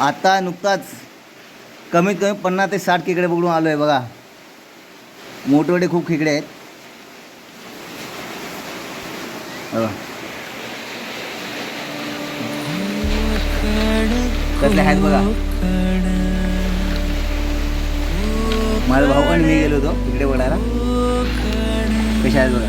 आता नुकताच कमीत कमी पन्नास ते साठ खेकडे पकडून आलो आहे बघा. मोठे खूप खेकडे आहेत. कसले आहेत बघा. माझा भाऊ पण मी गेलो होतो तिकडे बघायला कशा आहेत बघा.